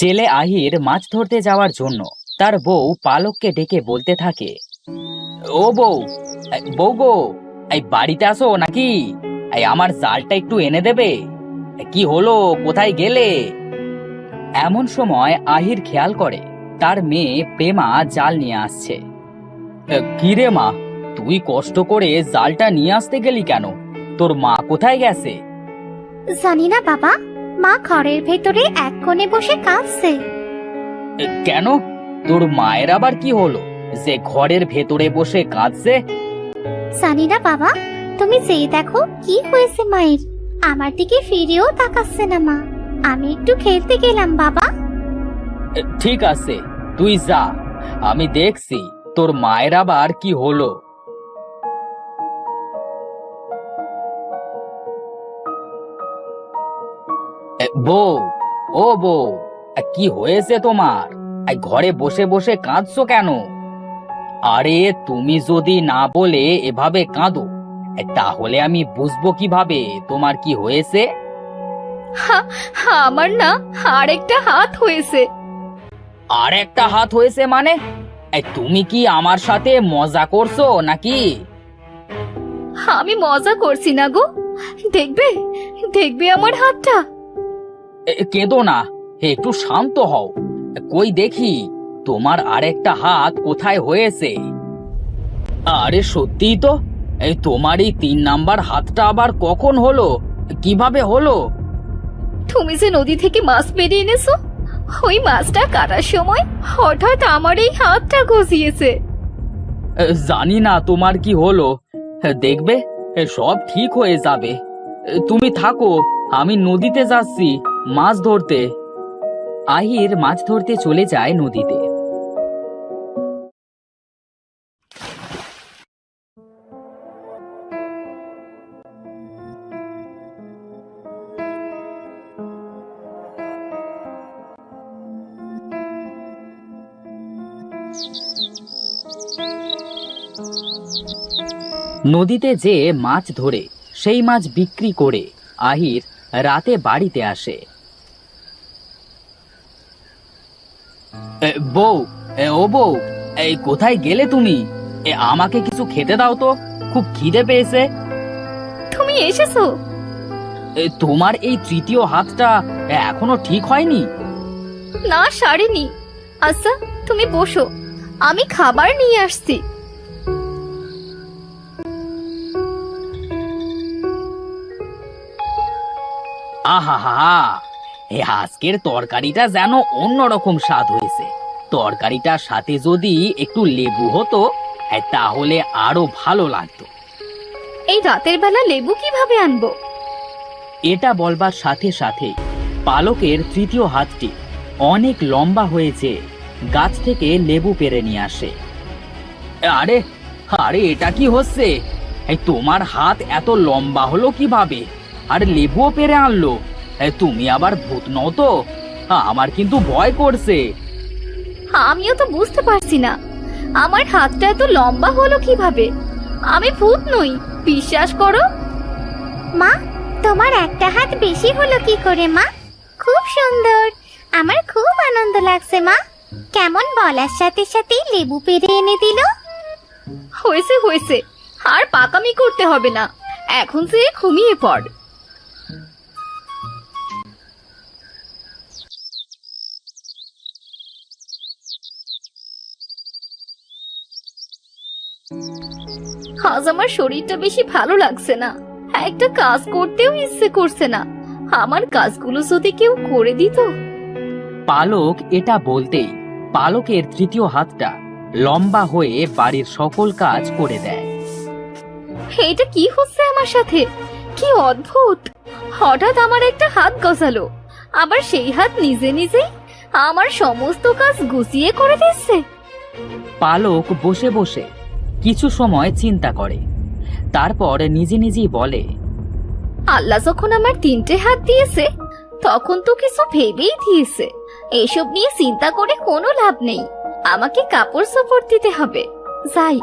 জেলে আহির মাছ ধরতে যাওয়ার জন্য। তার বউ পালককে ডেকে বলতে থাকে, ও বউ বউ গো, এই বাড়িতে আসো নাকি? এই আমার জালটা একটু এনে দেবে। কি হলো, কোথায় গেলে? এমন সময় আহির খেয়াল করে, তার মেয়ে প্রেমা জাল নিয়ে আসছে। কি রে মা, তুই কষ্ট করে জালটা নিয়ে আসতে গেলি কেন? তোর মা কোথায় গেছে? জানি না বাবা মা ঘরের ভেতরে এক কোণে বসে কাঁদছে। কেন? তোর মায়ের আবার কি হলো? যে ঘরের ভেতরে বসে কাঁদছে? জানি না বাবা তুমি যেই দেখো কি হয়েছে মায়ের। আমার দিকে ফিরেও তাকাচ্ছে না মা। আমি একটু খেলতে গেলাম বাবা। ঠিক আছে তুই যা। আমি দেখছি তোর মায়ের আবার কি হলো। বউ ও বউ কি হয়েছে তোমার? এই ঘরে বসে বসে কাঁদছো কেন? আরে তুমি যদি না বলে এভাবে কাঁদো তাহলে আমি বুঝব কীভাবে? তোমার কি হয়েছে? আমার না আরেকটা হাত হয়েছে। আর একটা হাত হয়েছে মানে? এই তুমি কি আমার সাথে মজা করছ নাকি? আমি মজা করছি না গো। দেখবে দেখবে আমার হাতটা। কেঁদো না। একটু শান্ত হও। কই দেখি তোমার আরেকটা হাত কোথায় হয়েছে? আরে সত্যিই তো। এই তোমার এই তিন নাম্বার হাতটা আবার কখন হলো? কীভাবে হলো? তুমি যে নদী থেকে মাছ মেরে এনেছো ওই মাছটা কাটার সময় হঠাৎ আমার এই হাতটা গজিয়েছে। জানি না তোমার কি হলো। দেখবে সব ঠিক হয়ে যাবে। তুমি থাকো আমি নদীতে যাচ্ছি। মাছ ধরতে। আহির মাছ ধরতে চলে যায় নদীতে। নদীতে যে মাছ ধরে, সেই মাছ বিক্রি করে। আহির রাতে বাড়িতে আসে। বউ ও বউ এই কোথায় গেলে তুমি? এ, আমাকে কিছু খেতে দাও তো খুব খিদে পেয়েছে। তুমি এসেছ? এ, তোমার এই তৃতীয় হাতটা এখনও ঠিক হয়নি? না সারেনি। আচ্ছা তুমি বসো। আমি খাবার নিয়ে আসছি। আহা হা এই আজকের তরকারিটা যেন অন্যরকম স্বাদ হয়েছে। তরকারিটার সাথে যদি একটু লেবু হতো তাহলে আরও ভালো লাগতো। এই রাতের বেলা লেবু কীভাবে আনব? এটা বলবার সাথে সাথে পালকের তৃতীয় হাতটি অনেক লম্বা হয়েছে গাছ থেকে লেবু পেরে নিয়ে আসে। আরে আরে এটা কি হচ্ছে? তোমার হাত এত লম্বা হলো কীভাবে? আর লেবুও পেরে আনলো। তুমি আবার ভূত নও তো। আমার কিন্তু ভয় করছে। আমিও তো বুঝতে পারছি না। আমার হাতটা এত লম্বা হলো কীভাবে? আমি ভূত নই বিশ্বাস করো। মা তোমার একটা হাত বেশি হলো কি করে মা? খুব সুন্দর। আমার খুব আনন্দ লাগছে মা। কেমন বলার সাথে সাথে লেবু পেরে এনে দিল। হয়েছে হয়েছে। আর পাকামি করতে হবে না। এখন সে ঘুমিয়ে পড়। আজ আমার শরীরটা বেশি ভালো লাগছে না। একটা কাজ করতেও ইচ্ছে করছে না। আমার কাজগুলো যদি কেউ করে দিত। পালক এটা বলতেই পালকের তৃতীয় হাতটা লম্বা হয়ে বাড়ির সকল কাজ করে দেয়। এটা কি হচ্ছে আমার সাথে? কি অদ্ভুত! হঠাৎ আমার একটা হাত গজালো। আবার সেই হাত নিজে নিজেই আমার সমস্ত কাজ গুছিয়ে করে দিচ্ছে। পালক বসে বসে কিছু সময় চিন্তা করে। তারপর নিজে নিজেই বলে, আল্লাহ যখন আমার তিনটে হাত দিয়েছে, তখন তো কিছু ভেবেই দিয়েছে। এসব নিয়ে চিন্তা করে কোনো লাভ নেই। আমাকে কাপড় সাপড় দিতে হবে। যাই।